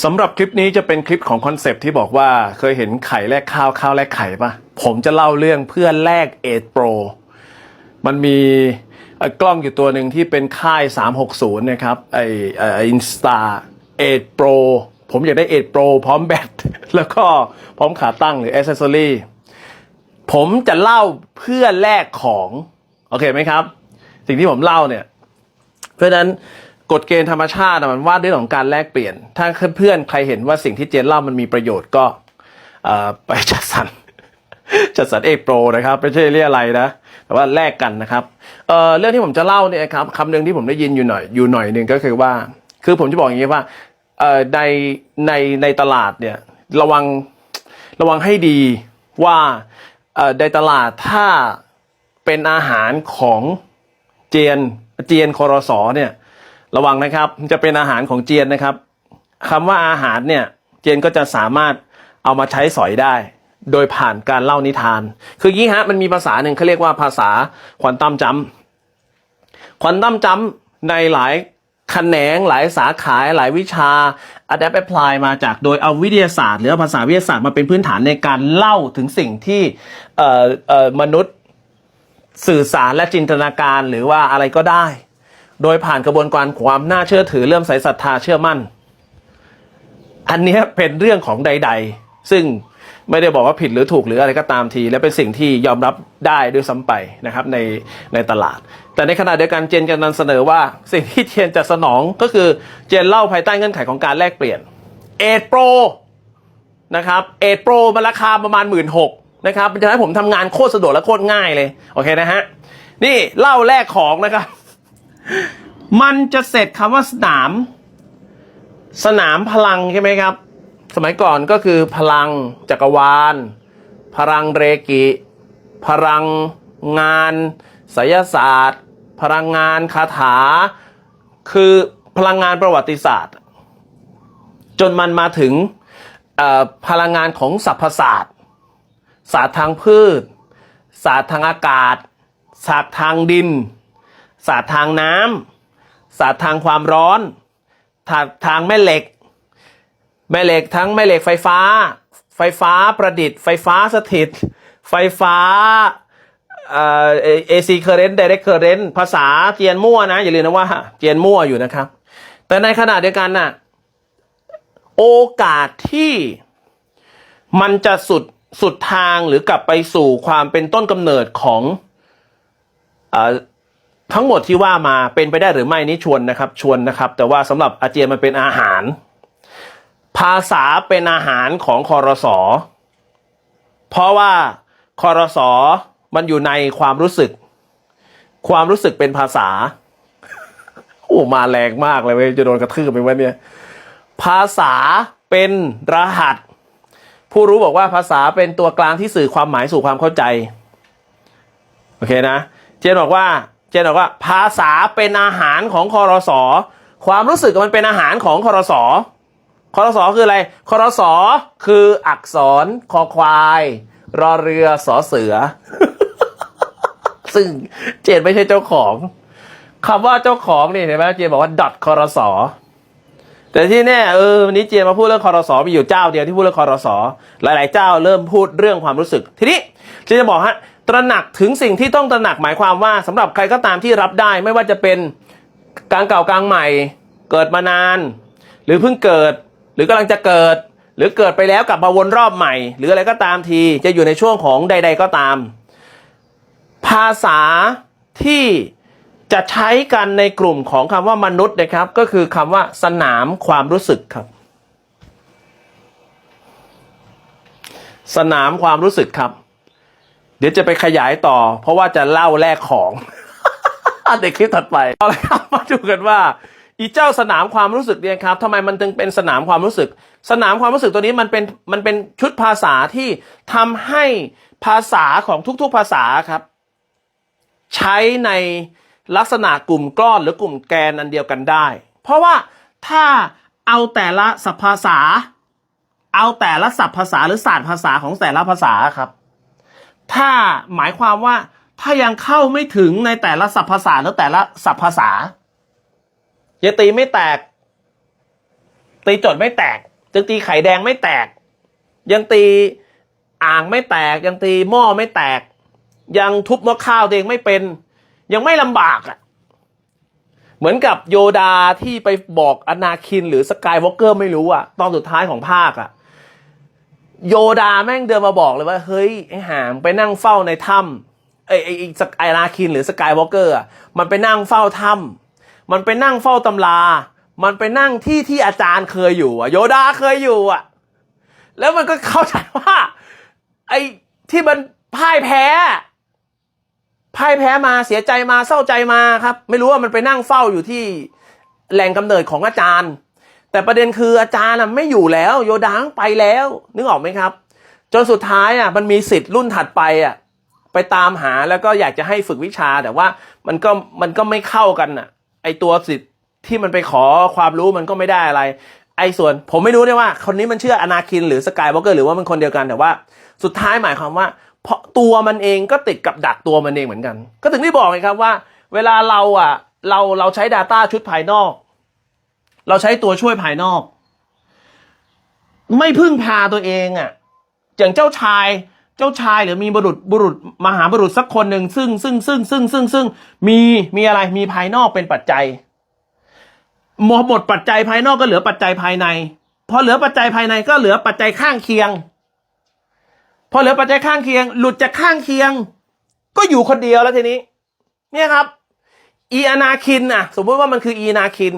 สำหรับคลิปนี้จะเป็นคลิปของคอนเซปที่บอกว่าเคยเห็นไข่แลกข้าวข้าวแลกไข่ปะผมจะเล่าเรื่องเพื่อแลกเอทโปรมันมีกล้องอยู่ตัวหนึ่งที่เป็นค่าย 360 นะครับไออินสตาเอทโปรผมอยากได้เอทโปรพร้อมแบตแล้วก็พร้อมขาตั้งหรืออ c เซสซอรี่ผมจะเล่าเพื่อแลกของ โอเคไหมครับ สิ่งที่ผมเล่าเนี่ย เพราะฉะนั้น กฎเกณฑ์ธรรมชาติมันว่าด้วยของการแลกเปลี่ยน ถ้าเพื่อนๆใครเห็นว่าสิ่งที่เจนเล่ามันมีประโยชน์ก็ไปจัดสรรจัดสรรเอกโปรนะครับไม่ใช่เรียอะไรนะแต่ว่าแลกกันนะครับเเรื่องที่ผมจะเล่าเนี่ยครับคำหนึ่งที่ผมได้ยินอยู่หน่อยอยู่หน่อยหนึ่งก็คือว่า คือผมจะบอกอย่างนี้ว่าในในในตลาดเนี่ยระวังระวังให้ดีว่าในตลาดถ้าเป็นอาหารของเจียนเจียนคอรสอเนี่ย ระวังนะครับจะเป็นอาหารของเจียนนะครับคำว่าอาหารเนี่ยเจียนก็จะสามารถเอามาใช้สอยได้ โดยผ่านการเล่านิทาน คืองี้ฮะมันมีภาษาหนึ่งเขาเรียกว่าภาษาควอนตัมจัมควอนตัมจัมในหลายแขนงหลายสาขาหลายวิชา adapt apply มาจากโดยเอาวิทยาศาสตร์ หรือภาษาวิทยาศาสตร์มาเป็นพื้นฐานในการเล่าถึงสิ่งที่มนุษย์สื่อสารและจินตนาการหรือว่าอะไรก็ได้ โดยผ่านกระบวนการความน่าเชื่อถือเริ่มใสศรัทธาเชื่อมั่น อันนี้เป็นเรื่องของใด ๆ ซึ่งไม่ได้บอกว่าผิดหรือถูกหรืออะไรก็ตามที และเป็นสิ่งที่ยอมรับได้ด้วยซ้ำไปนะครับในในตลาด แต่ในขณะเดียวกันเจนจะนำเสนอว่าสิ่งที่เจนจะสนองก็คือเจนเล่าภายใต้เงื่อนไขของการแลกเปลี่ยนเอทโปรนะครับเอทโปรมันราคาประมาณหมื่นหกนะครับมันจะให้ผมทำงานโคตรสะดวกและโคตรง่ายเลย โอเคนะฮะ นี่เล่าแลกของนะครับ มันจะเสร็จคำว่าสนาม สนามพลังใช่ไหมครับ สมัยก่อนก็คือพลังจักรวาล พลังเรกิ พลังงานไสยศาสตร์ พลังงานคาถา คือพลังงานประวัติศาสตร์ จนมันมาถึงพลังงานของสรรพศาสตร์ ศาสตร์ทางพืช ศาสตร์ทางอากาศ ศาสตร์ทางดิน ศาสตร์ทางน้ำศาสตร์ทางความร้อนศาสตร์ทางแม่เหล็ก แม่เหล็กทั้งแม่เหล็กไฟฟ้า ไฟฟ้าประดิษฐ์ ไฟฟ้าสถิต ไฟฟ้าเอ่อ AC current direct current ภาษาเจียนมั่วนะ อย่าลืมนะว่าเจียนมั่วอยู่นะครับ แต่ในขณะเดียวกันน่ะโอกาสที่มันจะสุดสุดทางหรือกลับไปสู่ความเป็นต้นกำเนิดของ ทั้งหมดที่ว่ามาเป็นไปได้หรือไม่นี่ชวนนะครับ ชวนนะครับ แต่ว่าสำหรับอาเจียนมันเป็นอาหาร ภาษาเป็นอาหารของคอรสอเพราะว่าคอรสอมันอยู่ในความรู้สึก ความรู้สึกเป็นภาษาโอ้มาแรงมากเลยเว้ยจะโดนกระทืบไปวันเนี้ยภาษาเป็นรหัส ผู้รู้บอกว่าภาษาเป็นตัวกลางที่สื่อความหมายสู่ความเข้าใจ โอเคนะ เจนบอกว่า เจนบอกว่าภาษาเป็นอาหารของคอรสอความรู้สึกมันเป็นอาหารของคอรสอคอรสอคืออะไรคอรสอคืออักษรคอควาย รอเรือสอเสือ ซึ่งเจนไม่ใช่เจ้าของคำว่าเจ้าของนี่เห็นไหมเจนบอกว่า dot คอรสอแต่ที่แน่เออวันนี้เจนมาพูดเรื่องคอรสอมีอยู่เจ้าเดียวที่พูดเรื่องคอรสอหลาย ๆ เจ้าเริ่มพูดเรื่องความรู้สึก ทีนี้เจนจะบอกฮะ ตระหนักถึงสิ่งที่ต้องตระหนักหมายความว่าสำหรับใครก็ตามที่รับได้ ไม่ว่าจะเป็นกลางเก่ากลางใหม่ เกิดมานาน หรือเพิ่งเกิด หรือกำลังจะเกิด หรือเกิดไปแล้วกลับมาวนรอบใหม่ หรืออะไรก็ตามทีจะอยู่ในช่วงของใด ๆก็ตาม ภาษาที่จะใช้กันในกลุ่มของคำว่ามนุษย์นะครับ ก็คือคำว่าสนามความรู้สึกครับ สนามความรู้สึกครับ ดี๋ยวจะไปขยายต่อ เพราะว่าจะเล่าแลกของในคลิปถัดไปเอาละครับมาดูกันว่า อีเจ้าสนามความรู้สึกเนี่ยครับทำไมมันถึงเป็นสนามความรู้สึก สนามความรู้สึกตัวนี้มันเป็นมันเป็นชุดภาษาที่ทำให้ภาษาของทุกๆภาษาครับ ใช้ในลักษณะกลุ่มก้อนหรือกลุ่มแกนอันเดียวกันได้ เพราะว่าถ้าเอาแต่ละสัพภาษา เอาแต่ละศัพท์ภาษาหรือศาสตร์ภาษาของแต่ละภาษาครับ ถ้าหมายความว่าถ้ายังเข้าไม่ถึงในแต่ละศัพภาษาหรือแต่ละศัพภาษาอย่าตีไม่แตก ตีจดไม่แตกยังตีไข่แดงไม่แตก ยังตีอ่างไม่แตก ยังตีหม้อไม่แตก ยังทุบหม้อข้าวเองไม่เป็น ยังไม่ลำบากอะ เหมือนกับโยดาที่ไปบอกอนาคินหรือสกายวอล์กเกอร์ไม่รู้อะ ตอนสุดท้ายของภาคอะ โยดาแม่งเดินมาบอกเลยว่า เฮ้ย ไอ้หามไปนั่งเฝ้าในถ้ำไอ้ไอ้สกายนาคินหรือสกายวอล์กเกอร์มันไปนั่งเฝ้าถ้ำมันไปนั่งเฝ้าตำรา มันไปนั่งที่ที่อาจารย์เคยอยู่อะโยดาเคยอยู่อะแล้วมันก็เข้าใจว่า ไอ้ที่มันพ่ายแพ้พ่ายแพ้มาเสียใจมาเศร้าใจมาครับ ไม่รู้ว่ามันไปนั่งเฝ้าอยู่ที่แหล่งกำเนิดของอาจารย์ แต่ประเด็นคืออาจารย์ไม่อยู่แล้ว โยดาไปแล้ว นึกออกไหมครับ จนสุดท้ายอะมันมีสิทธิ์รุ่นถัดไปอะไปตามหาแล้วก็อยากจะให้ฝึกวิชาแต่ว่ามันก็มันก็ไม่เข้ากันอะ ไอตัวสิทธิ์ที่มันไปขอความรู้มันก็ไม่ได้อะไร ไอส่วนผมไม่รู้ได้ว่า คนนี้มันเชื่ออนาคินหรือสกายวอล์กเกอร์หรือว่ามันคนเดียวกันแต่ว่า สุดท้ายหมายความว่า เพราะตัวมันเองก็ติดกับดักตัวมันเองเหมือนกัน ก็ถึงได้บอกไงครับว่า เวลาเราอะเราเราใช้ Data ชุดภายนอก เราใช้ตัวช่วยภายนอก ไม่พึ่งพาตัวเองอะอย่างเจ้าชายเจ้าชายหรือมีบุรุษบุรุษมหาบุรุษสักคนหนึ่งซึ่งซึ่งซึ่งซึ่งซึ่งซึ่งมีมีอะไรมีภายนอกเป็นปัจจัยหมดหมดปัจจัยภายนอกก็เหลือปัจจัยภายใน พอเหลือปัจจัยภายในก็เหลือปัจจัยข้างเคียง พอเหลือปัจจัยข้างเคียง หลุดจากข้างเคียง ก็อยู่คนเดียวแล้วทีนี้ เนี่ยครับ อีอนาคินน่ะ สมมติว่ามันคืออีนาคิน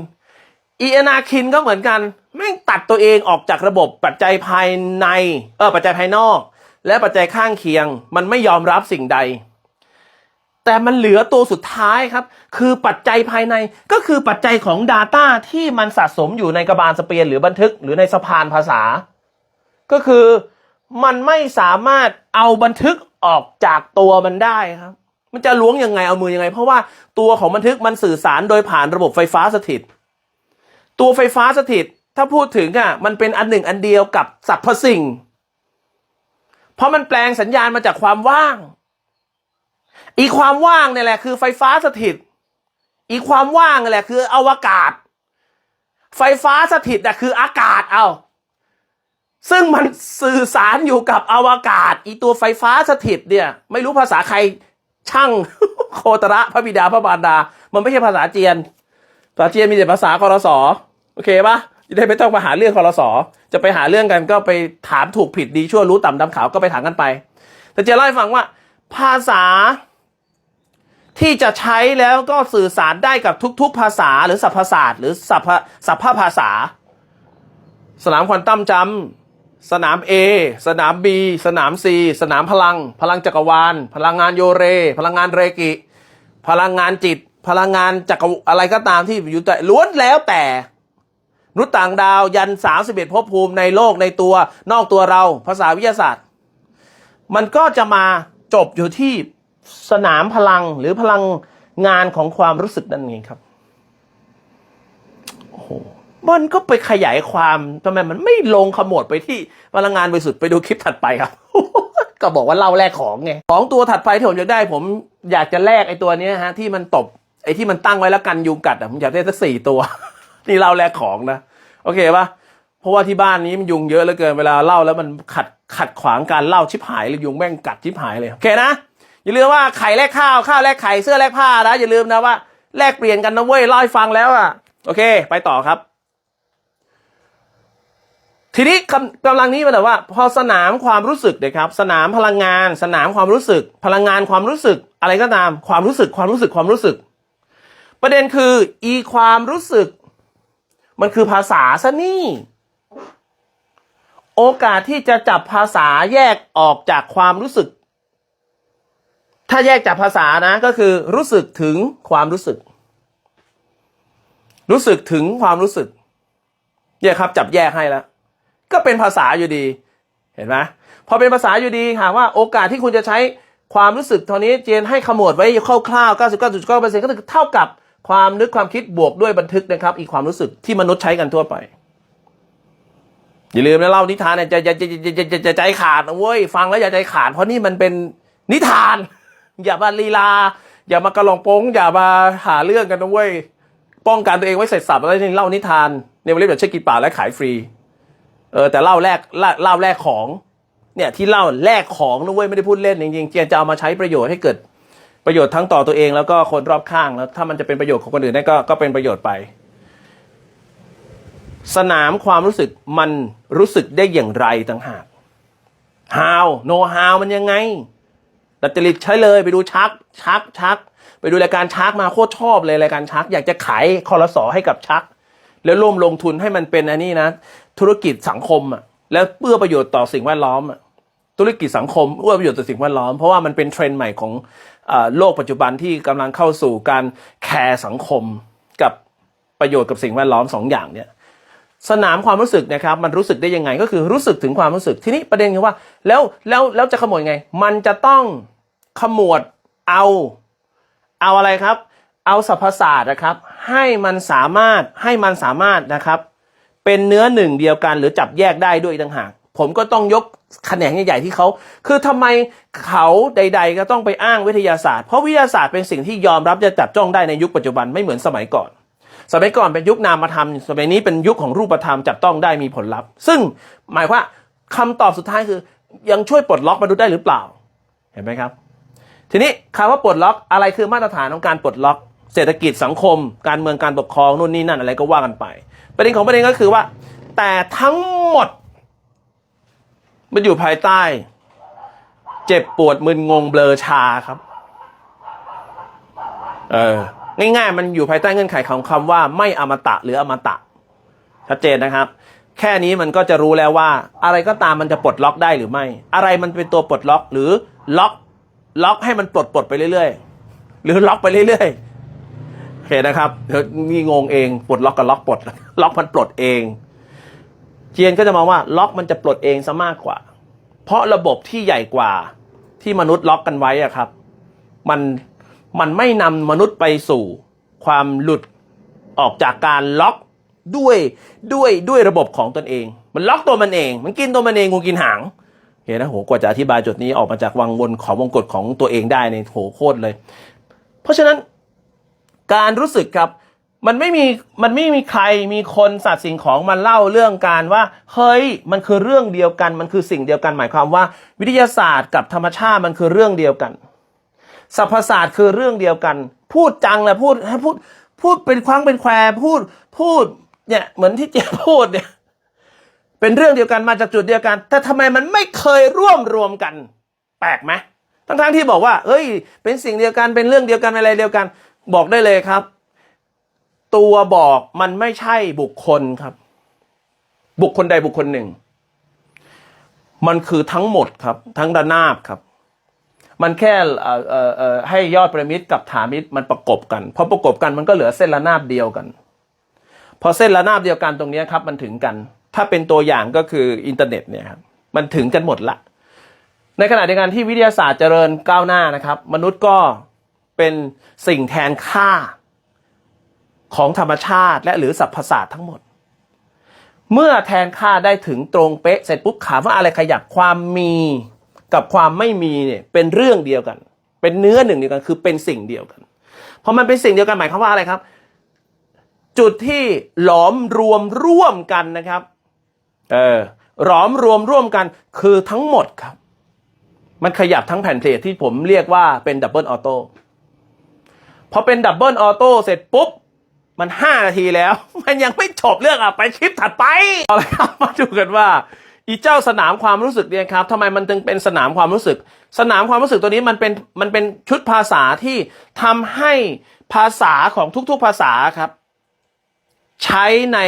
อีอนาคินก็เหมือนกัน แม่งตัดตัวเองออกจากระบบปัจจัยภายใน เออปัจจัยภายนอก และปัจจัยข้างเคียง มันไม่ยอมรับสิ่งใด แต่มันเหลือตัวสุดท้ายครับ คือปัจจัยภายในก็คือปัจจัยของ Data ที่มันสะสมอยู่ในกระบาลสเปียนหรือบันทึกหรือในสะพานภาษา ก็คือมันไม่สามารถเอาบันทึกออกจากตัวมันได้ครับ มันจะล้วงยังไงเอามือยังไง เพราะว่าตัวของบันทึกมันสื่อสารโดยผ่านระบบไฟฟ้าสถิต ตัวไฟฟ้าสถิต ถ้าพูดถึงอะมันเป็นอันหนึ่งอันเดียวกับสรรพสิ่ง เพราะมันแปลงสัญญาณมาจากความว่าง อีความว่างเนี่ยแหละคือไฟฟ้าสถิต อีความว่างนี่แหละคืออวกาศ ไฟฟ้าสถิตอะคืออากาศเอาซึ่งมันสื่อสารอยู่กับอวกาศ อีตัวไฟฟ้าสถิตเนี่ย ไม่รู้ภาษาใครช่างโคตระพระบิดาพระบารดา มันไม่ใช่ภาษาเจียน ภาษาเจียนมีแต่ภาษาคอรสอโอเคปะจะได้ไม่ต้องมาหาเรื่องคอรสอจะไปหาเรื่องกันก็ไปถามถูกผิดดีชั่วรู้ต่ำดำขาวก็ไปถามกันไป แต่จะเล่าให้ฟังว่า ภาษา ที่จะใช้แล้วก็สื่อสารได้กับทุก ๆ ภาษาหรือสรรพศาสตร์หรือสัพพสัพพภาษา สนามควอนตัมจำสนาม A สนาม B สนาม C สนามพลัง พลังจักรวาล พลังงานโยเร พลังงานเรกิ พลังงานจิต พลังงานจักอะไรก็ตามที่อยู่แต่ล้วนแล้วแต่มนุษย์ต่างดาวยันสามสิบเอ็ดภพภูมิในโลกในตัวนอกตัวเราภาษาวิทยาศาสตร์ มันก็จะมาจบอยู่ที่สนามพลังหรือพลังงานของความรู้สึกนั่นเองครับโอ้โหมันก็ไปขยายความทำไมมันไม่ลงขมวดไปที่พลังงานบริสุทธิ์ไปดูคลิปถัดไปครับ ก็บอกว่าเล่าแลกของไงของตัวถัดไปที่ผมอยากได้ผมอยากจะแลกไอ้ตัวนี้ฮะที่มันตบ ไอ้ที่มันตั้งไว้แล้วกันยุงกัดอะผมอยากได้สักสี่ตัว นี่เล่าแลกของนะ โอเคปะเพราะว่าที่บ้านนี้มันยุงเยอะเหลือเกินเวลาเล่าแล้วมันขัดขัดขวางการเล่าชิบหายเลยยุงแม่งกัดชิบหายเลยโอเคนะอย่าลืมว่าไข่แลกข้าวข้าวแลกไข่เสื้อแลกผ้านะอย่าลืมนะว่าแลกเปลี่ยนกันนะเว้ยเล่าให้ฟังแล้วอะโอเค ไปต่อครับ ทีนี้กำกำลังนี้มันแต่ว่า พอสนามความรู้สึกนะครับ สนามพลังงาน สนามความรู้สึก พลังงานความรู้สึก อะไรก็ตาม ความรู้สึกความรู้สึกความรู้สึก ประเด็นคือ อีความรู้สึก มันคือภาษาซะนี่ โอกาสที่จะจับภาษาแยกออกจากความรู้สึก ถ้าแยกจากภาษานะก็คือรู้สึกถึงความรู้สึก รู้สึกถึงความรู้สึกเนี่ยครับ จับแยกให้แล้ว ก็เป็นภาษาอยู่ดี เห็นไหมพอเป็นภาษาอยู่ดีถามว่าโอกาสที่คุณจะใช้ความรู้สึกเท่านี้เจนให้ขมวดไว้คร่าวๆ 99.9%ก็คือเท่ากับ ความนึกความคิดบวกด้วยบันทึกนะครับ อีกความรู้สึกที่มนุษย์ใช้กันทั่วไป อย่าลืมนะเล่านิทานเนี่ยจะจะจะจะจะจะใจขาดนะเว้ยฟังแล้วอย่าใจขาด เพราะนี่มันเป็นนิทาน อย่ามาลีลา อย่ามากระหลองโป้งอย่ามาหาเรื่องกันนะเว้ยป้องกันตัวเองไว้เสร็จสับแล้วนี่เล่านิทานเนี่ยมันเรียกแบบเช็คกินป่าและขายฟรีเออแต่เล่าแลกเล่าแลกของเนี่ยที่เล่าแลกของนะเว้ยไม่ได้พูดเล่นจริงๆเจียนจะเอามาใช้ประโยชน์ให้เกิด ประโยชน์ทั้งต่อตัวเองแล้วก็คนรอบข้างแล้วถ้ามันจะเป็นประโยชน์ของคนอื่นได้ก็ก็เป็นประโยชน์ไป สนามความรู้สึกมันรู้สึกได้อย่างไรต่างหาก how no how มันยังไงดัดจริตใช้เลยไปดูชักชักชัก ไปดูรายการชักมาโคตรชอบเลยรายการชัก อยากจะขายคอรสอให้กับชัก แล้วร่วมลงทุนให้มันเป็นอันนี้นะ ธุรกิจสังคมอะแล้วเพื่อประโยชน์ต่อสิ่งแวดล้อมอะธุรกิจสังคมเพื่อประโยชน์ต่อสิ่งแวดล้อมเพราะว่ามันเป็นเทรนด์ใหม่ของ โลกปัจจุบันที่กำลังเข้าสู่การแคร์สังคมกับประโยชน์กับสิ่งแวดล้อมสองอย่างเนี่ยสนามความรู้สึกนะครับมันรู้สึกได้ยังไงก็คือรู้สึกถึงความรู้สึกทีนี้ประเด็นคือว่า แล้วแล้วแล้วจะขโมยไง มันจะต้องขมวดเอา เอาอะไรครับ เอาสรรพศาสตร์นะครับ ให้มันสามารถให้มันสามารถนะครับ เป็นเนื้อหนึ่งเดียวกันหรือจับแยกได้ด้วยต่างหาก ผมก็ต้องยกแขนงใหญ่ๆที่เขา คือทำไมเขาใด ๆ ก็ต้องไปอ้างวิทยาศาสตร์เพราะวิทยาศาสตร์เป็นสิ่งที่ยอมรับจะจับจ้องได้ในยุคปัจจุบันไม่เหมือนสมัยก่อน สมัยก่อนเป็นยุคนามธรรมสมัยนี้เป็นยุคของรูปธรรมจับต้องได้มีผลลัพธ์ ซึ่งหมายว่าคำตอบสุดท้ายคือ ยังช่วยปลดล็อกมนุษย์ได้หรือเปล่า เห็นไหมครับ ทีนี้คำว่าปลดล็อกอะไรคือมาตรฐานของการปลดล็อก เศรษฐกิจสังคม การเมืองการปกครองนู่นนี่นั่นอะไรก็ว่ากันไป ประเด็นของประเด็นก็คือว่า แต่ทั้งหมด มันอยู่ภายใต้ เจ็บปวดมึนงงเบลอชาครับ เออ ง่ายๆ มันอยู่ภายใต้เงื่อนไขของคำว่า ไม่อมตะหรืออมตะ ชัดเจนนะครับ แค่นี้มันก็จะรู้แล้วว่า อะไรก็ตามมันจะปลดล็อกได้หรือไม่ อะไรมันเป็นตัวปลดล็อกหรือล็อก ล็อกให้มันปลดปลดไปเรื่อยๆ หรือล็อกไปเรื่อยๆโอเคนะครับเดี๋ยวนี่งงเองปลดล็อกกับล็อกปลด ล็อกมันปลดเอง เจียนก็จะมองว่าล็อกมันจะปลดเองซะมากกว่า เพราะระบบที่ใหญ่กว่าที่มนุษย์ล็อกกันไว้อะครับ มันมันไม่นำมนุษย์ไปสู่ความหลุดออกจากการล็อกด้วยด้วยด้วยระบบของตนเอง มันล็อกตัวมันเอง มันกินตัวมันเองงูกินหางเห็นนะโหกว่าจะอธิบายจุดนี้ออกมาจากวังวนของวงกฎของตัวเองได้ในโหโคตรเลย เพราะฉะนั้นการรู้สึกครับ มันไม่มีมันไม่มีใครมีคนสัตว์สิ่งของมาเล่าเรื่องการว่าเฮ้ยมันคือเรื่องเดียวกัน มันคือสิ่งเดียวกันหมายความว่า วิทยาศาสตร์กับธรรมชาติมันคือเรื่องเดียวกันสรรพศาสตร์คือเรื่องเดียวกัน พูดจังเลยพูดให้พูดพูดเป็นครั้งเป็นแควพูดพูดเนี่ยเหมือนที่เจ๊พูดเนี่ยเป็นเรื่องเดียวกันมาจากจุดเดียวกัน แต่ทำไมมันไม่เคยร่วมรวมกัน แปลกไหมทั้งทั้งๆที่บอกว่าเฮ้ย เป็นสิ่งเดียวกันเป็นเรื่องเดียวกันอะไรเดียวกัน บอกได้เลยครับ ตัวบอกมันไม่ใช่บุคคลครับ บุคคลใดบุคคลหนึ่ง มันคือทั้งหมดครับ ทั้งระนาบครับ มันแค่ให้ยอดพีระมิดกับฐานมิดมันประกบกันพอประกบกันมันก็เหลือเส้นระนาบเดียวกัน พอเส้นระนาบเดียวกันตรงนี้ครับ มันถึงกัน ถ้าเป็นตัวอย่างก็คืออินเทอร์เน็ตเนี่ยครับมันถึงกันหมดละในขณะเดียวกันที่วิทยาศาสตร์เจริญก้าวหน้านะครับ มนุษย์ก็เป็นสิ่งแทนค่า ของธรรมชาติ และหรือสรรพศาสตร์ทั้งหมด เมื่อแทนค่าได้ถึงตรงเป๊ะเสร็จปุ๊บถามว่าอะไรขยับความมีกับความไม่มีเนี่ยเป็นเรื่องเดียวกัน เป็นเนื้อหนึ่งเดียวกันคือเป็นสิ่งเดียวกันพอมันเป็นสิ่งเดียวกันหมายความว่าอะไรครับ จุดที่หลอมรวมร่วมกันนะครับเออหลอมรวมร่วมกันคือทั้งหมดครับ มันขยับทั้งแผ่นเพลทที่ผมเรียกว่าเป็นดับเบิลออโต้พอเป็นดับเบิลออโต้เสร็จปุ๊บ มันห้านาทีแล้ว มันยังไม่จบเรื่องอะ ไปคลิปถัดไปเอาละครับมาดูกันว่า อีเจ้าสนามความรู้สึกเนี่ยครับทำไมมันถึงเป็นสนามความรู้สึก สนามความรู้สึกตัวนี้มันเป็นมันเป็นชุดภาษาที่ทำให้ภาษาของทุกๆภาษาครับ ใช้ใน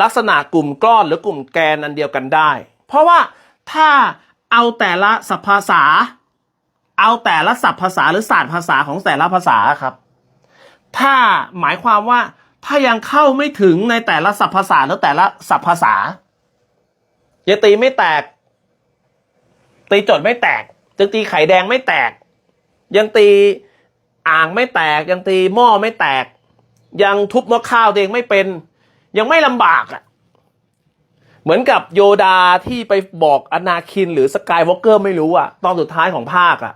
ลักษณะกลุ่มก้อนหรือกลุ่มแกนอันเดียวกันได้ เพราะว่าถ้าเอาแต่ละสัพภาษา เอาแต่ละศัพท์ภาษาหรือศาสตร์ภาษาของแต่ละภาษาครับ ถ้าหมายความว่าถ้ายังเข้าไม่ถึงในแต่ละศัพท์ภาษาหรือแต่ละศัพท์ภาษายังตีไม่แตก ตีจดไม่แตกยังตีไข่แดงไม่แตก ยังตีอ่างไม่แตก ยังตีหม้อไม่แตก ยังทุบหม้อข้าวตัวเองไม่เป็น ยังไม่ลำบากอะเหมือนกับโยดาที่ไปบอกอนาคินหรือสกายวอล์กเกอร์ไม่รู้อะ ตอนสุดท้ายของภาคอะ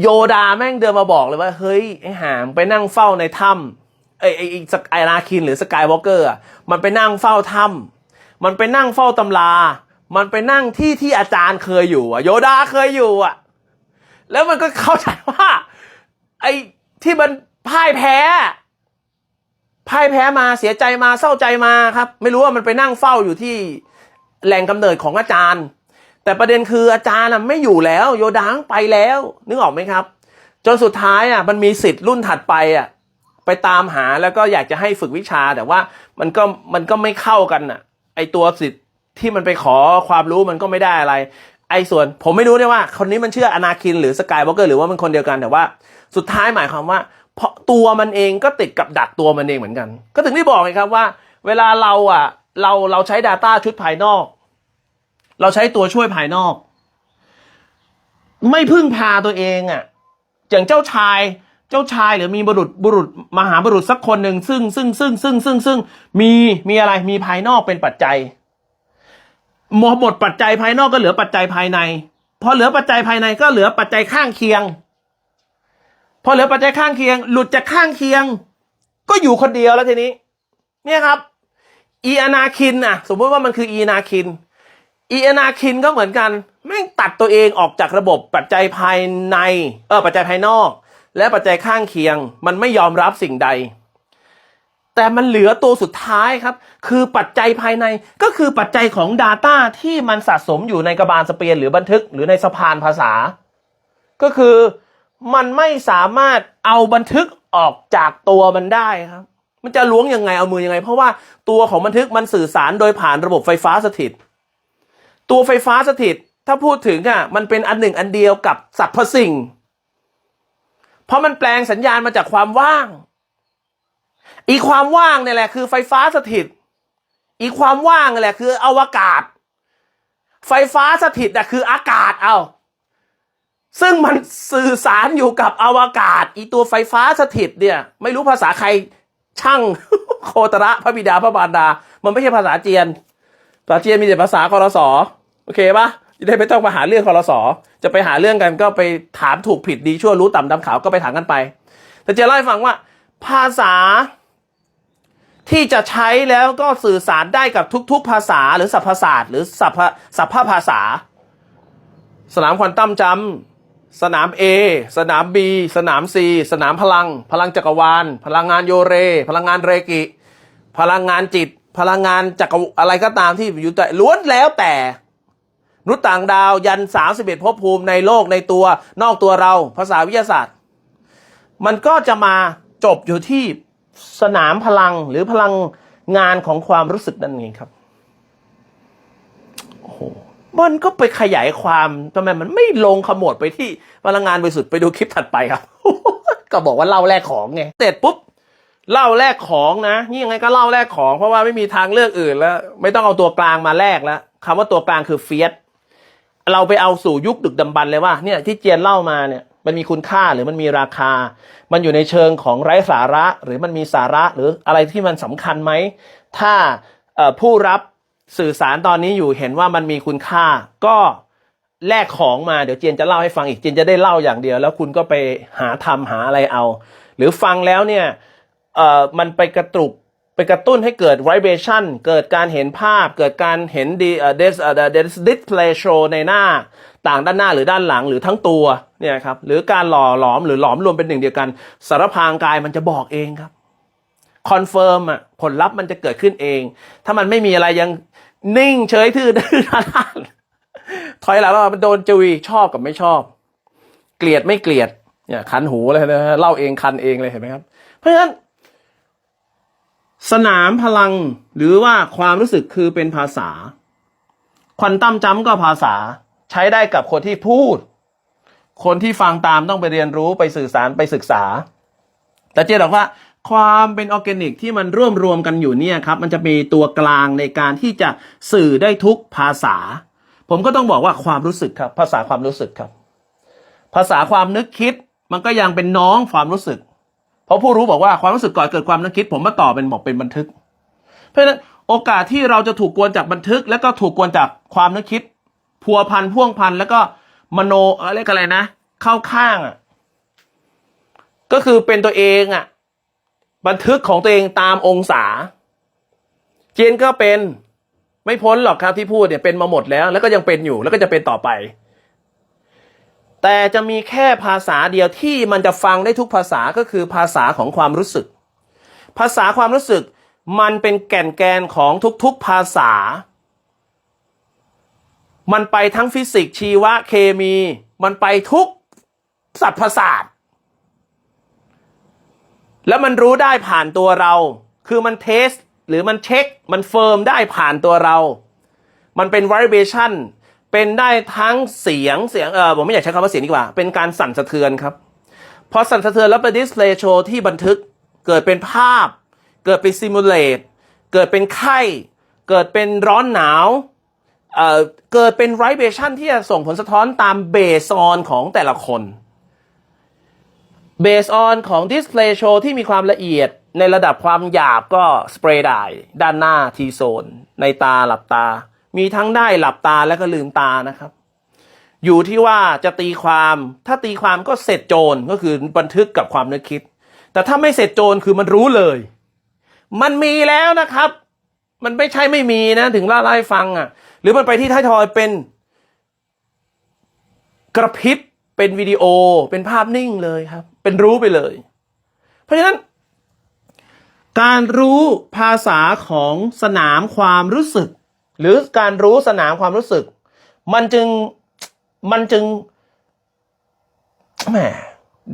โยดาแม่งเดินมาบอกเลยว่า เฮ้ย ไอ้หามไปนั่งเฝ้าในถ้ำไอไอไอ้สกายนาคินหรือสกายวอล์กเกอร์มันไปนั่งเฝ้าถ้ำมันไปนั่งเฝ้าตำรา มันไปนั่งที่ที่อาจารย์เคยอยู่อะโยดาเคยอยู่อะแล้วมันก็เข้าใจว่า ไอ้ที่มันพ่ายแพ้พ่ายแพ้มาเสียใจมาเศร้าใจมาครับ ไม่รู้ว่ามันไปนั่งเฝ้าอยู่ที่แหล่งกำเนิดของอาจารย์ แต่ประเด็นคืออาจารย์ไม่อยู่แล้ว โยดางไปแล้ว นึกออกไหมครับ จนสุดท้ายอะมันมีสิทธิ์รุ่นถัดไปอะไปตามหาแล้วก็อยากจะให้ฝึกวิชาแต่ว่ามันก็มันก็ไม่เข้ากันอะ ไอตัวสิทธิ์ที่มันไปขอความรู้มันก็ไม่ได้อะไร ไอส่วนผมไม่รู้ได้ว่า คนนี้มันเชื่ออนาคินหรือสกายวอล์กเกอร์หรือว่ามันคนเดียวกันแต่ว่า สุดท้ายหมายความว่า เพราะตัวมันเองก็ติดกับดักตัวมันเองเหมือนกัน ก็ถึงได้บอกไงครับว่า เวลาเราอะเราเราใช้ Data ชุดภายนอก เราใช้ตัวช่วยภายนอก ไม่พึ่งพาตัวเองอะอย่างเจ้าชายเจ้าชายหรือมีบุรุษบุรุษมหาบุรุษสักคนหนึ่งซึ่งซึ่งซึ่งซึ่งซึ่งซึ่งมีมีอะไรมีภายนอกเป็นปัจจัยหมดหมดปัจจัยภายนอกก็เหลือปัจจัยภายใน พอเหลือปัจจัยภายในก็เหลือปัจจัยข้างเคียง พอเหลือปัจจัยข้างเคียง หลุดจากข้างเคียง ก็อยู่คนเดียวแล้วทีนี้ เนี่ยครับ อีอนาคินน่ะ สมมติว่ามันคืออีนาคิน อีอนาคินก็เหมือนกัน แม่งตัดตัวเองออกจากระบบปัจจัยภายใน เออปัจจัยภายนอก และปัจจัยข้างเคียง มันไม่ยอมรับสิ่งใด แต่มันเหลือตัวสุดท้ายครับ คือปัจจัยภายในก็คือปัจจัยของ Data ที่มันสะสมอยู่ในกระบาลสเปียนหรือบันทึกหรือในสะพานภาษา ก็คือมันไม่สามารถเอาบันทึกออกจากตัวมันได้ครับ มันจะล้วงยังไงเอามือยังไง เพราะว่าตัวของบันทึกมันสื่อสารโดยผ่านระบบไฟฟ้าสถิต ตัวไฟฟ้าสถิต ถ้าพูดถึงอะมันเป็นอันหนึ่งอันเดียวกับสรรพสิ่ง เพราะมันแปลงสัญญาณมาจากความว่าง อีความว่างเนี่ยแหละคือไฟฟ้าสถิต อีความว่างนี่แหละคืออวกาศ ไฟฟ้าสถิตอะคืออากาศเอาซึ่งมันสื่อสารอยู่กับอวกาศ อีตัวไฟฟ้าสถิตเนี่ย ไม่รู้ภาษาใครช่างโคตระพระบิดาพระบารดา มันไม่ใช่ภาษาเจียน ภาษาเจียนมีแต่ภาษาครสอ โอเคปะจะได้ไม่ต้องมาหาเรื่องคอรสอจะไปหาเรื่องกันก็ไปถามถูกผิดดีชั่วรู้ต่ำดำขาวก็ไปถามกันไป แต่จะเล่าให้ฟังว่า ภาษาที่จะใช้แล้วก็สื่อสารได้กับทุก ๆ ภาษาหรือสัพพศาสตร์หรือสัพพสัพพภาษา สนามควอนตัมจำสนาม A สนาม B สนาม C สนามพลัง พลังจักรวาล พลังงานโยเร พลังงานเรกิ พลังงานจิต พลังงานจักรวอะไรก็ตามที่อยู่แต่ล้วนแล้วแต่ นุษย์ต่างดาวยัน 31ภพภูมิในโลกในตัวนอกตัวเราภาษาวิทยาศาสตร์ มันก็จะมาจบอยู่ที่สนามพลังหรือพลังงานของความรู้สึกนั่นเองครับโอ้โหมันก็ไปขยายความทำไมมันไม่ลงขมวดไปที่พลังงานบริสุทธิ์ไปดูคลิปถัดไปครับ ก็บอกว่าเล่าแลกของไงเสร็จปุ๊บเล่าแลกของนะนี่ยังไงก็เล่าแลกของ เพราะว่าไม่มีทางเลือกอื่นแล้ว ไม่ต้องเอาตัวกลางมาแลกแล้วคำว่าตัวกลางคือเฟียส เราไปเอาสู่ยุคดึกดำบรรพ์เลยว่าเนี่ยที่เจียนเล่ามาเนี่ยมันมีคุณค่าหรือมันมีราคา มันอยู่ในเชิงของไร้สาระ หรือมันมีสาระหรืออะไรที่มันสำคัญไหม ถ้าผู้รับสื่อสารตอนนี้อยู่เห็นว่ามันมีคุณค่า ก็แลกของมาเดี๋ยวเจียนจะเล่าให้ฟังอีกเจียนจะได้เล่าอย่างเดียว แล้วคุณก็ไปหาทำหาอะไรเอา หรือฟังแล้วเนี่ยมันไปกระตุก ไปกระตุ้นให้เกิด vibration เกิดการเห็นภาพ เกิดการเห็นดีเอ่อ dis เอ่อ display show ในหน้าต่างด้านหน้าหรือด้านหลังหรือทั้งตัวเนี่ยครับหรือการหล่อหลอมหรือหลอมรวมเป็นหนึ่งเดียวกัน สารพางกายมันจะบอกเองครับคอนเฟิร์มอะผลลัพธ์มันจะเกิดขึ้นเอง ถ้ามันไม่มีอะไรยังนิ่งเฉยทื่อดื้อด้านถอยหลังแล้วมันโดนจุยชอบกับไม่ชอบ เกลียดไม่เกลียดเนี่ยคันหูเลยนะเล่าเองคันเองเลยเห็นไหมครับ เพราะฉะนั้น สนามพลังหรือว่าความรู้สึกคือเป็นภาษา ควอนตัมจัมก็ภาษา ใช้ได้กับคนที่พูด คนที่ฟังตามต้องไปเรียนรู้ไปสื่อสารไปศึกษา แต่เจ๊บอกว่า ความเป็นออร์แกนิกที่มันร่วมรวมกันอยู่เนี่ยครับ มันจะมีตัวกลางในการที่จะสื่อได้ทุกภาษา ผมก็ต้องบอกว่าความรู้สึกครับ ภาษาความรู้สึกครับ ภาษาความนึกคิดมันก็ยังเป็นน้องความรู้สึก เพราะผู้รู้บอกว่าความรู้สึกก่อนเกิดความนึกคิด ผมมาต่อเป็นบอกเป็นบันทึก เพราะฉะนั้นโอกาสที่เราจะถูกกวนจากบันทึก แล้วก็ถูกกวนจากความนึกคิด พัวพันพ่วงพันแล้วก็มโนอะไรยกอะไรนะ เข้าข้างอะก็คือเป็นตัวเองอะ บันทึกของตัวเองตามองศา เจนก็เป็นไม่พ้นหรอกครับที่พูดเนี่ยเป็นมาหมดแล้ว แล้วก็ยังเป็นอยู่แล้วก็จะเป็นต่อไป แต่จะมีแค่ภาษาเดียวที่มันจะฟังได้ทุกภาษาก็คือภาษาของความรู้สึก ภาษาความรู้สึกมันเป็นแก่นแกนของทุกๆภาษา มันไปทั้งฟิสิกส์ชีวะเคมี มันไปทุกสัตว์ประสาทแล้วมันรู้ได้ผ่านตัวเรา คือมันเทส หรือมันเช็ค มันเฟิร์มได้ผ่านตัวเรา มันเป็น vibration เป็นได้ทั้งเสียงเสียงเออผมไม่อยากใช้คำว่าเสียงดีกว่า เป็นการสั่นสะเทือนครับพอสั่นสะเทือนแล้วไปดิสเพลย์โชว์ที่บันทึกเกิดเป็นภาพ เกิดเป็นซิมูเลตเกิดเป็นไข้ เกิดเป็นร้อนหนาวเอ่อเกิดเป็น vibration ที่จะส่งผลสะท้อนตามเบสออนของแต่ละคนเบสออนของ Display Show ที่มีความละเอียดในระดับความหยาบก็สเปรย์ได้ด้านหน้าทีโซนในตาหลับตา มีทั้งได้หลับตาและก็ลืมตานะครับ อยู่ที่ว่าจะตีความถ้าตีความก็เสร็จโจรก็คือบันทึกกับความนึกคิด แต่ถ้าไม่เสร็จโจรคือมันรู้เลย มันมีแล้วนะครับ มันไม่ใช่ไม่มีนะ ถึงเล่าให้ฟังอะ หรือมันไปที่ท้ายทอยเป็นกระพริบเป็นวิดีโอเป็นภาพนิ่งเลยครับ เป็นรู้ไปเลย เพราะฉะนั้น การรู้ภาษาของสนามความรู้สึก หรือการรู้สนามความรู้สึก มันจึงมันจึงแหม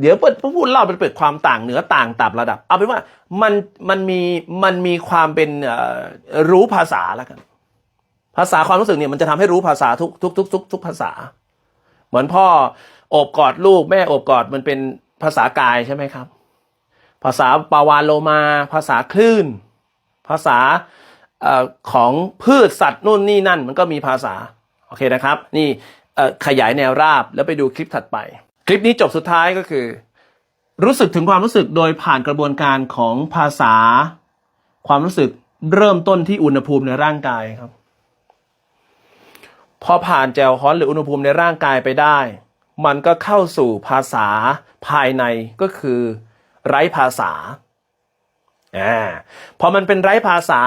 เดี๋ยวพูดเล่าเป็นเปิดความต่างเหนือต่างตับระดับ เอาเป็นว่ามันมันมีมันมีความเป็นรู้ภาษาแล้วกัน ภาษาความรู้สึกเนี่ยมันจะทำให้รู้ภาษาทุกทุกทุกทุกทุกภาษา เหมือนพ่อโอบกอดลูกแม่โอบกอดมันเป็นภาษากายใช่ไหมครับ ภาษาปาวานโลมา ภาษาคลื่น ภาษา ของพืชสัตว์นู่นนี่นั่น มันก็มีภาษา โอเคนะครับ นี่ขยายแนวราบแล้วไปดูคลิปถัดไป คลิปนี้จบสุดท้ายก็คือ รู้สึกถึงความรู้สึกโดยผ่านกระบวนการของภาษา ความรู้สึกเริ่มต้นที่อุณหภูมิในร่างกายครับ พอผ่านแจวฮอนหรืออุณหภูมิในร่างกายไปได้ มันก็เข้าสู่ภาษาภายในก็คือ ไร้ภาษา อ่าพอมันเป็นไร้ภาษา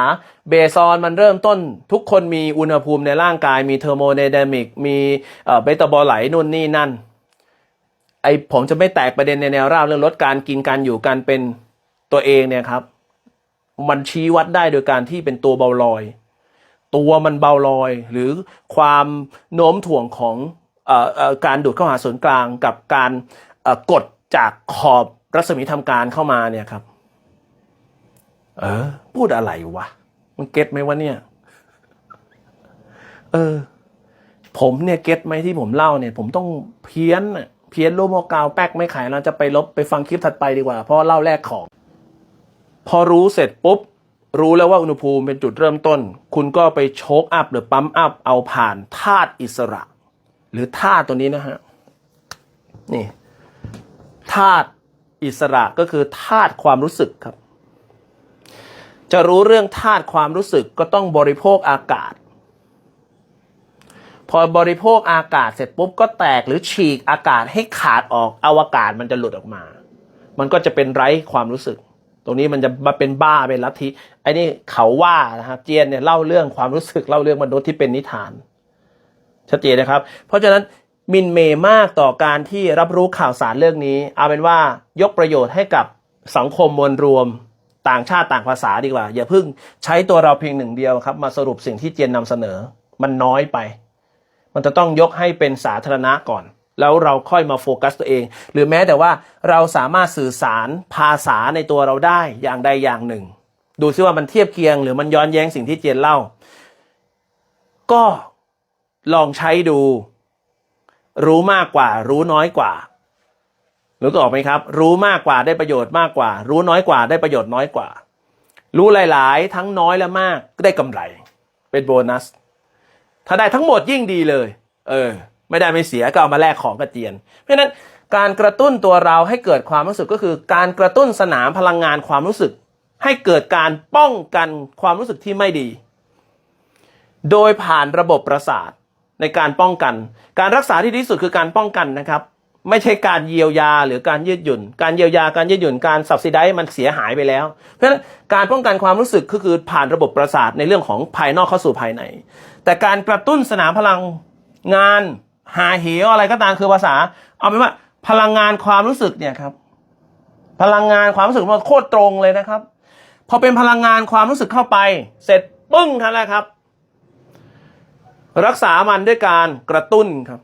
เบซอนมันเริ่มต้นทุกคนมีอุณหภูมิในร่างกายมีเทอร์โมไดนามิกมีเบตาบอลไหลนู่นนี่นั่นไอผมจะไม่แตกประเด็นในแนวราบเรื่องลดการกินการอยู่การเป็นตัวเองเนี่ยครับ มันชี้วัดได้โดยการที่เป็นตัวเบาลอย ตัวมันเบาลอย หรือความโน้มถ่วงของออการดูดเข้าหาศูนย์กลางกับการกดจากขอบรัศมีทำการเข้ามาเนี่ยครับ เออ พูดอะไรวะ มันเก็ตไหมวะเนี่ย เออ ผมเนี่ยเก็ตไหมที่ผมเล่าเนี่ย ผมต้องเพี้ยนน่ะเพี้ยนโลโมกาวแป๊กไม่ขายเราจะไปลบไปฟังคลิปถัดไปดีกว่า เพราะเล่าแรกของ พอรู้เสร็จปุ๊บ รู้แล้วว่าอุณหภูมิเป็นจุดเริ่มต้น คุณก็ไปโชกอัพหรือปั๊มอัพเอาผ่านธาตุอิสระ หรือธาตุตัวนี้นะฮะ นี่ธาตุอิสระก็คือธาตุความรู้สึกครับ จะรู้เรื่องธาตุความรู้สึกก็ต้องบริโภคอากาศ พอบริโภคอากาศเสร็จปุ๊บก็แตกหรือฉีกอากาศให้ขาดออกอวกาศมันจะหลุดออกมา มันก็จะเป็นไร้ความรู้สึก ตรงนี้มันจะมาเป็นบ้าเป็นลัทธิไอ้นี่เขาว่านะครับเจียนเนี่ยเล่าเรื่องความรู้สึกเล่าเรื่องมนุษย์ที่เป็นนิทานชัดเจนนะครับ เพราะฉะนั้นมินเมย์มากต่อการที่รับรู้ข่าวสารเรื่องนี้ เอาเป็นว่ายกประโยชน์ให้กับสังคมมวลรวม ต่างชาติต่างภาษาดีกว่า อย่าเพิ่งใช้ตัวเราเพียงหนึ่งเดียวครับ มาสรุปสิ่งที่เจียนนำเสนอ มันน้อยไป มันจะต้องยกให้เป็นสาธารณะก่อน แล้วเราค่อยมาโฟกัสตัวเอง หรือแม้แต่ว่าเราสามารถสื่อสารภาษาในตัวเราได้อย่างใดอย่างหนึ่ง ดูซิว่ามันเทียบเคียง หรือมันย้อนแย้งสิ่งที่เจียนเล่า ก็ลองใช้ดู รู้มากกว่า รู้น้อยกว่า รู้ตัวออกไหมครับ รู้มากกว่าได้ประโยชน์มากกว่า รู้น้อยกว่าได้ประโยชน์น้อยกว่า รู้หลาย ๆ ทั้งน้อยและมากก็ได้กำไร เป็นโบนัส ถ้าได้ทั้งหมดยิ่งดีเลย เออ ไม่ได้ไม่เสียก็เอามาแลกของกระเจียน เพราะฉะนั้นการกระตุ้นตัวเราให้เกิดความรู้สึกก็คือ การกระตุ้นสนามพลังงานความรู้สึก ให้เกิดการป้องกันความรู้สึกที่ไม่ดี โดยผ่านระบบประสาทในการป้องกัน การรักษาที่ดีที่สุดคือการป้องกันนะครับ ไม่ใช่การเยียวยาหรือการยืดหยุ่น การเยียวยาการยืดหยุ่นการสับซิได้มันเสียหายไปแล้ว เพราะฉะนั้นการป้องกันความรู้สึกก็คือผ่านระบบประสาทในเรื่องของภายนอกเข้าสู่ภายใน แต่การกระตุ้นสนามพลังงานหาเหวอะไรก็ตามคือภาษา เอาเป็นว่าพลังงานความรู้สึกเนี่ยครับ พลังงานความรู้สึกมันโคตรตรงเลยนะครับ พอเป็นพลังงานความรู้สึกเข้าไป เสร็จปึ้งครับแล้วครับ รักษามันด้วยการกระตุ้นครับ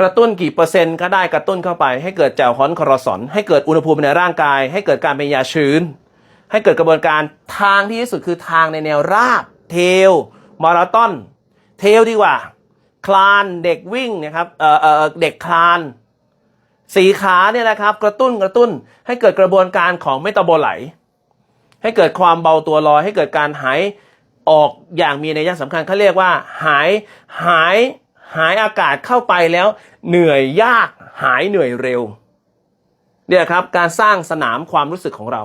กระตุ้นกี่เปอร์เซ็นต์ก็ได้กระตุ้นเข้าไป ให้เกิดแจวฮอนคอร์สอนให้เกิดอุณหภูมิในร่างกาย ให้เกิดการเป็นยาชื้น ให้เกิดกระบวนการทางที่ที่สุดคือทางในแนวราบ เทลมาราธอน เทลดีกว่า คลานเด็กวิ่งนะครับเอ่อเอ่อเด็กคลานสีขาเนี่ยนะครับกระตุ้นกระตุ้นให้เกิดกระบวนการของเมตาบอไลให้เกิดความเบาตัวลอย ให้เกิดการหายออกอย่างมีนัยสำคัญเขาเรียกว่า หายหาย หายอากาศเข้าไปแล้วเหนื่อยยากหายเหนื่อยเร็วเนี่ยครับการสร้างสนามความรู้สึกของเรา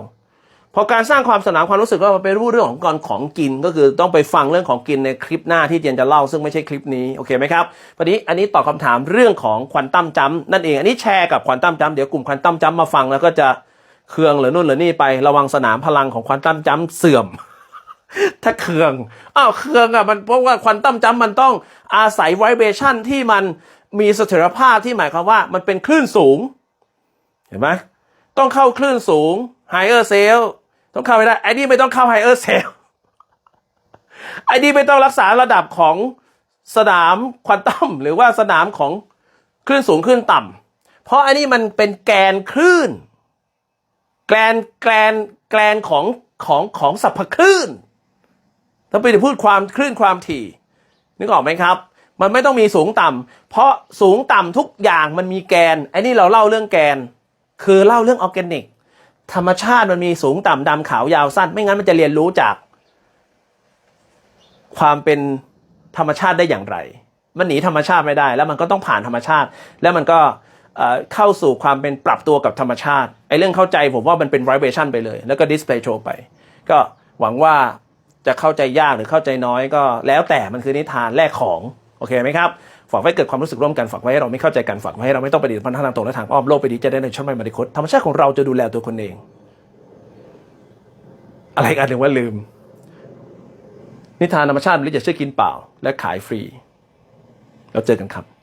พอการสร้างความสนามความรู้สึกก็ไปรู้เรื่องของก่อนของกินก็คือต้องไปฟังเรื่องของกินในคลิปหน้าที่เจนจะเล่า ซึ่งไม่ใช่คลิปนี้โอเคไหมครับวันนี้อันนี้ตอบคำถามเรื่องของควอนตั้มจัมนั่นเองอันนี้แชร์กับควอนตั้มจัมเดี๋ยวกลุ่มควอนตั้มจัมมาฟังแล้วก็จะเคืองหรือนู่นหรือนี่ไประวังสนามพลังของควอนตั้มจัมเสื่อม ถ้าเคือง อ้าวเคืองอะมันเพราะว่าควอนตัมจัมมันต้องอาศัยไวเบชันที่มันมีเสถียรภาพที่หมายความว่ามันเป็นคลื่นสูง เห็นไหมต้องเข้าคลื่นสูง higher cell ต้องเข้าไปได้ไอ้นี่ไม่ต้องเข้า higher cell ไอ้นี่ไม่ต้องรักษาระดับของสนามควอนตัมหรือว่าสนามของคลื่นสูงคลื่นต่ำเพราะไอ้นี่มันเป็นแกนคลื่น แกนแกนแกนของของของสรรพคลื่น ถ้าไปพูดความคลื่นความถี่ นึกออกไหมครับ มันไม่ต้องมีสูงต่ำเพราะสูงต่ำทุกอย่างมันมีแกนไอ้นี่เราเล่าเรื่องแกน คือเล่าเรื่องออร์แกนิก ธรรมชาติมันมีสูงต่ำดำขาวยาวสั้น ไม่งั้นมันจะเรียนรู้จาก ความเป็นธรรมชาติได้อย่างไร มันหนีธรรมชาติไม่ได้ แล้วมันก็ต้องผ่านธรรมชาติ แล้วมันก็เอ่อเข้าสู่ความเป็นปรับตัวกับธรรมชาติไอ้เรื่องเข้าใจผมว่ามันเป็น vibration ไปเลย แล้วก็ display show ไป ก็หวังว่า จะเข้าใจยากหรือเข้าใจน้อยก็แล้วแต่มันคือนิทานแลกของโอเคไหมครับฝากไว้เกิดความรู้สึกร่วมกันฝากไว้ให้เราไม่เข้าใจกันฝากไว้ให้เราไม่ต้องไปดิพันทางตรงและทางอ้อมโลกไปดีจะได้ในช่องไม่มาริคตธรรมชาติของเราจะดูแลตัวคนเอง อะไรกันถึงว่าลืม นิทานธรรมชาติมันจะชื่อกินเปล่า และขายฟรี เราเจอกันครับ